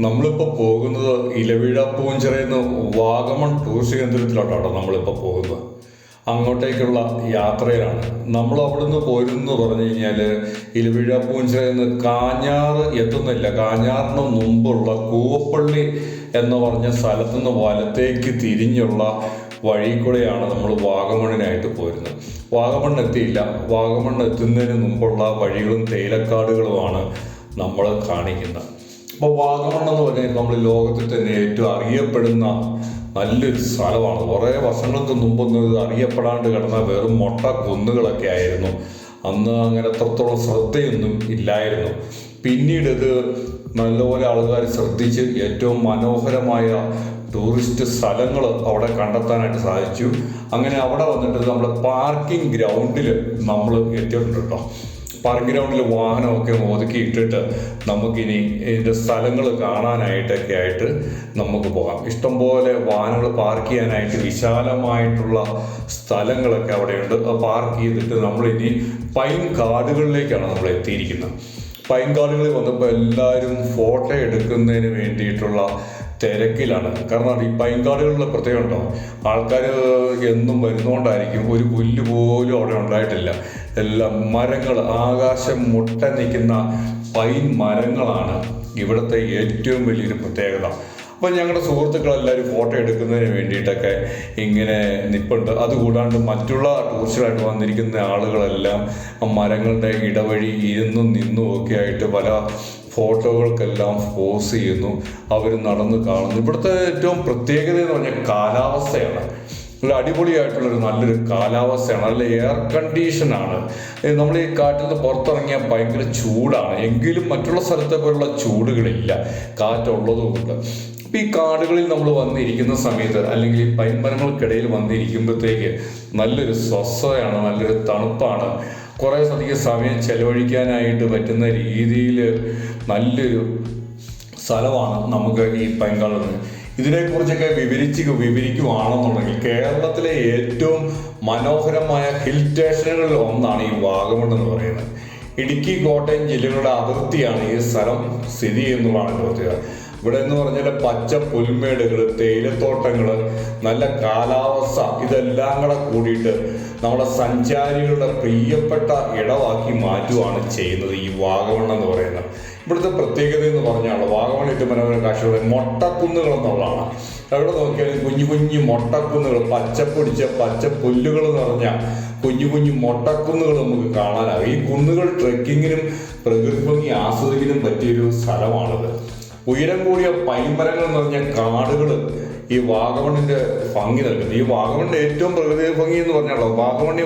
നമ്മളിപ്പോൾ പോകുന്നത് ഇലവിഴ പൂഞ്ചിറയിൽ വാഗമൺ ടൂറിസ്റ്റ് കേന്ദ്രത്തിലോട്ടാണ് നമ്മളിപ്പോൾ പോകുന്നത്. അങ്ങോട്ടേക്കുള്ള യാത്രയിലാണ്. നമ്മൾ അവിടുന്ന് പോരുന്നു പറഞ്ഞു കഴിഞ്ഞാൽ ഇലവിഴ പൂഞ്ചിറയിൽ നിന്ന് എത്തുന്നില്ല. കാഞ്ഞാറിന് മുമ്പുള്ള കൂവപ്പള്ളി എന്ന് പറഞ്ഞ സ്ഥലത്തു നിന്ന് വലത്തേക്ക് തിരിഞ്ഞുള്ള വഴി കൂടെയാണ് നമ്മൾ വാഗമണിനായിട്ട് പോരുന്നത്. വാഗമൺ എത്തിയില്ല. വാഗമൺ മുമ്പുള്ള വഴികളും തേയിലക്കാടുകളുമാണ് നമ്മൾ കാണിക്കുന്നത്. അപ്പോൾ വാഗമൺ എന്ന് പറഞ്ഞാൽ നമ്മൾ ലോകത്തിൽ തന്നെ ഏറ്റവും അറിയപ്പെടുന്ന നല്ലൊരു സ്ഥലമാണ്. കുറേ വർഷങ്ങൾക്ക് മുമ്പൊന്നും ഇത് അറിയപ്പെടാണ്ട് കിടന്ന വെറും മൊട്ട കുന്നുകളൊക്കെ ആയിരുന്നു. അന്ന് അങ്ങനെ അത്രത്തോളം ശ്രദ്ധയൊന്നും ഇല്ലായിരുന്നു. പിന്നീട് ഇത് നല്ലപോലെ ആൾക്കാർ ശ്രദ്ധിച്ച് ഏറ്റവും മനോഹരമായ ടൂറിസ്റ്റ് സ്ഥലങ്ങൾ അവിടെ കണ്ടെത്താനായിട്ട് സാധിച്ചു. അങ്ങനെ അവിടെ വന്നിട്ട് നമ്മുടെ പാർക്കിംഗ് ഗ്രൗണ്ടിൽ നമ്മൾ എത്തിയിട്ടുണ്ട് കേട്ടോ പാർക്കിംഗ് ഗ്രൗണ്ടിൽ വാഹനമൊക്കെ ഒതുക്കി ഇട്ടിട്ട് നമുക്കിനി ഇതിന്റെ സ്ഥലങ്ങൾ കാണാനായിട്ടൊക്കെ ആയിട്ട് നമുക്ക് പോകാം. ഇഷ്ടംപോലെ വാഹനങ്ങൾ പാർക്ക് ചെയ്യാനായിട്ട് വിശാലമായിട്ടുള്ള സ്ഥലങ്ങളൊക്കെ അവിടെയുണ്ട്. പാർക്ക് ചെയ്തിട്ട് നമ്മളിനി പൈൻ കാടുകളിലേക്കാണ് നമ്മൾ എത്തിയിരിക്കുന്നത്. പൈൻ കാടുകളിൽ വന്നപ്പോൾ എല്ലാവരും ഫോട്ടോ എടുക്കുന്നതിന് വേണ്ടിയിട്ടുള്ള തിരക്കിലാണ്. കാരണം ഈ പൈൻകാടുകളിലെ പ്രത്യേകം ഉണ്ടോ? ആൾക്കാർ എന്നും വരുന്നുകൊണ്ടായിരിക്കും ഒരു പുല്ല് പോലും അവിടെ ഉണ്ടായിട്ടില്ല. എല്ലാം മരങ്ങൾ ആകാശം മുട്ട നിൽക്കുന്ന പൈൻ മരങ്ങളാണ് ഇവിടുത്തെ ഏറ്റവും വലിയൊരു പ്രത്യേകത. അപ്പം ഞങ്ങളുടെ സുഹൃത്തുക്കളെല്ലാവരും ഫോട്ടോ എടുക്കുന്നതിന് വേണ്ടിയിട്ടൊക്കെ ഇങ്ങനെ നിൽപ്പുണ്ട് അതുകൂടാണ്ട് മറ്റുള്ള ടൂറിസ്റ്റുകളായിട്ട് വന്നിരിക്കുന്ന ആളുകളെല്ലാം മരങ്ങളുടെ ഇടവഴി ഇരുന്നും നിന്നും ഒക്കെ ആയിട്ട് പല ഫോട്ടോകൾക്കെല്ലാം പോസ് ചെയ്യുന്നു. അവർ നടന്ന് കാണുന്നു. ഇവിടുത്തെ ഏറ്റവും പ്രത്യേകത എന്ന് പറഞ്ഞാൽ കാലാവസ്ഥയാണ്. നല്ല അടിപൊളിയായിട്ടുള്ളൊരു നല്ലൊരു കാലാവസ്ഥയാണ്. നല്ല എയർ കണ്ടീഷനാണ് നമ്മൾ ഈ കാറ്റിൽ നിന്ന് പുറത്തിറങ്ങിയാൽ ഭയങ്കര ചൂടാണ്. എങ്കിലും മറ്റുള്ള സ്ഥലത്തെ പോലുള്ള ചൂടുകളില്ല. കാറ്റുള്ളതുകൊണ്ട്. ഈ കാടുകളിൽ നമ്മൾ വന്നിരിക്കുന്ന സമയത്ത് അല്ലെങ്കിൽ ഈ പൈൻമരങ്ങൾക്കിടയിൽ വന്നിരിക്കുമ്പോഴത്തേക്ക് നല്ലൊരു സ്വസ്ഥതയാണ് നല്ലൊരു തണുപ്പാണ്. കുറേ അധികം സമയം ചെലവഴിക്കാനായിട്ട് പറ്റുന്ന രീതിയിൽ നല്ലൊരു സ്ഥലമാണ് നമുക്ക് ഈ പൈങ്കാളെന്ന് ഇതിനെക്കുറിച്ചൊക്കെ വിവരിച്ച് വിവരിക്കുവാണെന്നുണ്ടെങ്കിൽ കേരളത്തിലെ ഏറ്റവും മനോഹരമായ ഹിൽ സ്റ്റേഷനുകളിൽ ഒന്നാണ് ഈ വാഗമൺ എന്ന് പറയുന്നത്. ഇടുക്കി കോട്ടയം ജില്ലകളുടെ അതിർത്തിയാണ് ഈ സ്ഥലം സ്ഥിതി ചെയ്യുന്നതാണ് പ്രത്യേകത ഇവിടെ എന്ന് പറഞ്ഞാൽ പച്ച പുൽമേടുകൾ തേയിലത്തോട്ടങ്ങൾ നല്ല കാലാവസ്ഥ ഇതെല്ലാം കൂടെ കൂടിയിട്ട് നമ്മുടെ സഞ്ചാരികളുടെ പ്രിയപ്പെട്ട ഇടവാക്കി മാറ്റുകയാണ് ചെയ്യുന്നത് ഈ വാഗമൺ എന്ന് പറയുന്നത്. ഇവിടുത്തെ പ്രത്യേകത എന്ന് പറഞ്ഞാൽ വാഗമൺ ഏറ്റവും മനോഹര കാഴ്ചകൾ മൊട്ടക്കുന്നുകൾ എന്നുള്ളതാണ്. എവിടെ നോക്കിയാലും കുഞ്ഞു കുഞ്ഞു മൊട്ടക്കുന്നുകൾ പച്ചപ്പൊടിച്ച പച്ച പുല്ലുകൾ നിറഞ്ഞ കുഞ്ഞു കുഞ്ഞു മൊട്ടക്കുന്നുകൾ നമുക്ക് കാണാനാകും. ഈ കുന്നുകൾ ട്രെക്കിങ്ങിനും പ്രകൃതി ഭംഗി ആസ്വദിക്കാനും പറ്റിയൊരു സ്ഥലമാണിത്. ഉയരം കൂടിയ പൈമരങ്ങൾ നിറഞ്ഞ കാടുകൾ ഈ വാഗമണിന്റെ ഭംഗി നൽകുന്നത് ഈ വാഗമണിന്റെ ഏറ്റവും പ്രകൃതി ഭംഗി എന്ന് പറഞ്ഞാലോ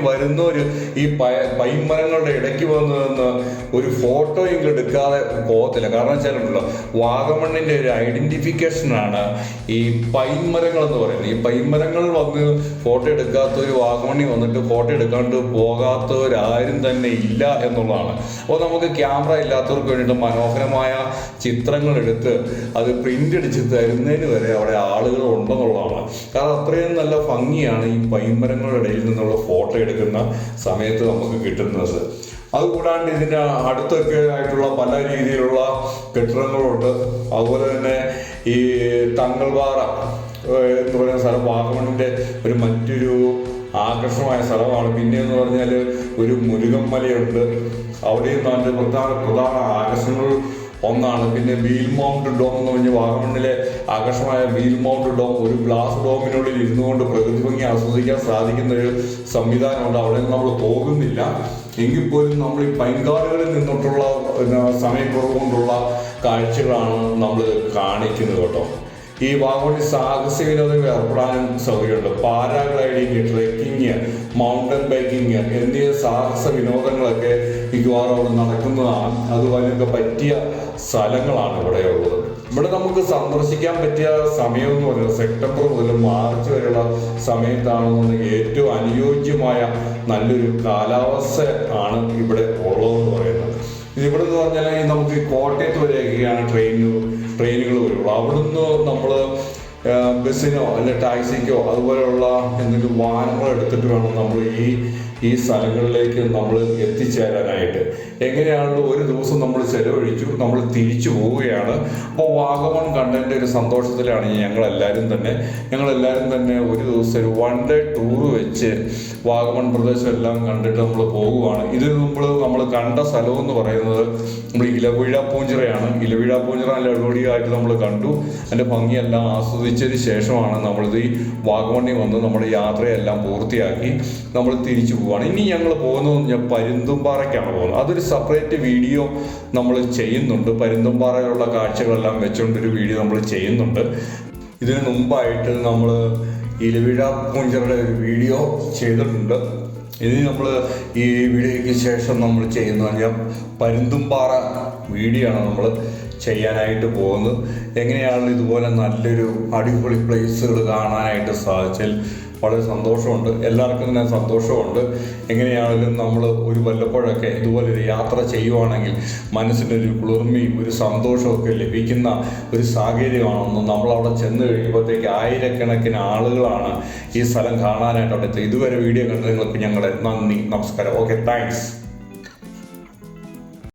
വരുന്ന ഒരു ഈ പയ പൈമരങ്ങളുടെ ഇടയ്ക്ക് വന്ന് നിന്ന് ഒരു ഫോട്ടോ എങ്കിലും എടുക്കാതെ പോകത്തില്ല. കാരണം വെച്ചാലുണ്ടല്ലോ വാഗമണ്ണിന്റെ ഒരു ഐഡന്റിഫിക്കേഷനാണ് ഈ പൈമരങ്ങൾ എന്ന് പറയുന്നത്. ഈ പൈമരങ്ങൾ വന്ന് ഫോട്ടോ എടുക്കാത്തവർ വാഗമണി വന്നിട്ട് ഫോട്ടോ എടുക്കാണ്ട് പോകാത്തവരാരും തന്നെ ഇല്ല എന്നുള്ളതാണ്. അപ്പോൾ നമുക്ക് ക്യാമറ ഇല്ലാത്തവർക്ക് വേണ്ടിയിട്ട് മനോഹരമായ ചിത്രങ്ങൾ എടുത്ത് അത് പ്രിന്റ് അടിച്ച് തരുന്നതിന് വരെ അവിടെ ആളുകൾ ഉണ്ടെന്നുള്ളതാണ്. കാരണം അത്രയും നല്ല ഭംഗിയാണ് ഈ പൈമരങ്ങളുടെ ഇടയിൽ നിന്നുള്ള ഫോട്ടോ എടുക്കുന്ന സമയത്ത് നമുക്ക് കിട്ടുന്നത്. അതുകൂടാണ്ട് ഇതിന്റെ അടുത്തൊക്കെ ആയിട്ടുള്ള പല രീതിയിലുള്ള കെട്ടിടങ്ങളുണ്ട്. അതുപോലെ തന്നെ ഈ തങ്ങൾവാറ എന്ന് പറയുന്ന സ്ഥലം വാഗമണിന്റെ ഒരു മറ്റൊരു ആകർഷമായ സ്ഥലമാണ്. പിന്നെ എന്ന് പറഞ്ഞാൽ ഒരു മുരുകൻ മലയുണ്ട്. അവിടെയും നല്ല പ്രധാന പ്രധാന ആകർഷണങ്ങൾ ഒന്നാണ്. പിന്നെ വീൽ മൗണ്ട് ഡോം എന്ന് പറഞ്ഞ വാഗമണ്ണിലെ ആകർഷമായ വീൽ മൗണ്ട് ഡോം ഒരു ഗ്ലാസ് ഡോമിനുള്ളിൽ ഇരുന്നു കൊണ്ട് പ്രകൃതി ഭംഗി ആസ്വദിക്കാൻ സാധിക്കുന്ന ഒരു സംവിധാനമുണ്ട്. അവിടെ നമ്മൾ പോകുന്നില്ല. എങ്കിൽ പോലും നമ്മൾ ഈ പൈങ്കാടുകളിൽ നിന്നിട്ടുള്ള സമയക്കുറവ് കൊണ്ടുള്ള കാഴ്ചകളാണ് നമ്മൾ കാണിക്കുന്നത് കേട്ടോ. ഈ വാഗോണി സാഹസിക വിനോദങ്ങൾ ഏർപ്പെടാനും സൗകര്യമുണ്ട്. പാരാഗ്ലൈഡിങ് ട്രെക്കിങ് മൗണ്ടൻ ബൈക്കിങ് എന്നീ സാഹസ വിനോദങ്ങളൊക്കെ മിക്കവാറും അവിടെ നടക്കുന്നതാണ്. അതുപോലെയൊക്കെ പറ്റിയ സ്ഥലങ്ങളാണ് ഇവിടെ ഉള്ളത്. ഇവിടെ നമുക്ക് സന്ദർശിക്കാൻ പറ്റിയ സമയം എന്ന് പറയുന്നത് സെപ്റ്റംബർ മുതൽ മാർച്ച് വരെയുള്ള സമയത്താണെന്നുണ്ടെങ്കിൽ ഏറ്റവും അനുയോജ്യമായ നല്ലൊരു കാലാവസ്ഥ ആണ് ഇവിടെ ഉള്ളതെന്ന് പറയുന്നത്. ഇവിടെ എന്ന് പറഞ്ഞാൽ നമുക്ക് കോട്ടയത്ത് വരെയൊക്കെയാണ് ട്രെയിൻ ട്രെയിനുകൾ വരുള്ളൂ. അവിടുന്ന് നമ്മൾ ബസ്സിനോ അല്ലെ ടാക്സിക്കോ അതുപോലെയുള്ള എന്തെങ്കിലും വാഹനങ്ങൾ എടുത്തിട്ട് വേണം നമ്മൾ ഈ ഈ സ്ഥലങ്ങളിലേക്ക് നമ്മൾ എത്തിച്ചേരാനായിട്ട്. എങ്ങനെയാണല്ലോ ഒരു ദിവസം നമ്മൾ ചെലവഴിച്ചു നമ്മൾ തിരിച്ചു പോവുകയാണ്. അപ്പോൾ വാഗമൺ കണ്ടതിന്റെ ഒരു സന്തോഷത്തിലാണ് ഞങ്ങളെല്ലാവരും തന്നെ. ഞങ്ങളെല്ലാവരും തന്നെ ഒരു ദിവസം ഒരു വൺ ഡേ ടൂർ വെച്ച് വാഗമൺ പ്രദേശം എല്ലാം കണ്ടിട്ട് നമ്മൾ പോവുകയാണ് ഇത് നമ്മൾ നമ്മൾ കണ്ട സ്ഥലം എന്ന് പറയുന്നത് നമ്മൾ ഇലവിഴ പൂഞ്ചിറയാണ്. ഇലവിഴ പൂഞ്ചിറ നല്ല അടിപൊളിയായിട്ട് നമ്മൾ കണ്ടു. അതിന്റെ ഭംഗിയെല്ലാം ആസ്വദിച്ചതിന് ശേഷമാണ് നമ്മളിത് ഈ വാഗമണ്ണി വന്ന് നമ്മുടെ യാത്രയെല്ലാം പൂർത്തിയാക്കി. നമ്മൾ തിരിച്ചു പോവുകയാണ് ഇനി ഞങ്ങൾ പോകുന്നത് ഞാൻ പരുന്തുംപാറയ്ക്കാണ് പോകുന്നത്. അതൊരു സെപ്പറേറ്റ് വീഡിയോ നമ്മൾ ചെയ്യുന്നുണ്ട്. പരുന്തുംപാറയിലുള്ള കാഴ്ചകളെല്ലാം വെച്ചുകൊണ്ടൊരു വീഡിയോ നമ്മൾ ചെയ്യുന്നുണ്ട്. ഇതിനു മുമ്പായിട്ട് നമ്മൾ ഇലവിഴ പൂഞ്ചറുടെ ഒരു വീഡിയോ ചെയ്തിട്ടുണ്ട്. ഇനി നമ്മൾ ഈ വീഡിയോയ്ക്ക് ശേഷം നമ്മൾ ചെയ്യുന്ന പറഞ്ഞാൽ പരുന്തുംപാറ വീഡിയോ ആണ് നമ്മൾ ചെയ്യാനായിട്ട് പോകുന്നു. എങ്ങനെയാണ് ഇതുപോലെ നല്ലൊരു അടിപൊളി പ്ലേസുകൾ കാണാനായിട്ട് സാധിച്ചാൽ വളരെ സന്തോഷമുണ്ട്. എല്ലാവർക്കും തന്നെ സന്തോഷമുണ്ട്. എങ്ങനെയാണെങ്കിലും നമ്മൾ ഒരു വല്ലപ്പോഴൊക്കെ ഇതുപോലെ ഒരു യാത്ര ചെയ്യുവാണെങ്കിൽ മനസ്സിനൊരു കുളിർമയും ഒരു സന്തോഷമൊക്കെ ലഭിക്കുന്ന ഒരു സാഹചര്യമാണെന്ന് നമ്മളവിടെ ചെന്ന് കഴിയുമ്പോഴത്തേക്ക് ആയിരക്കണക്കിന് ആളുകളാണ് ഈ സ്ഥലം കാണാനായിട്ട് അവിടെ ഇതുവരെ വീഡിയോ കണ്ടത് നിങ്ങൾക്ക് ഞങ്ങളെ നന്ദി നമസ്കാരം. Okay thanks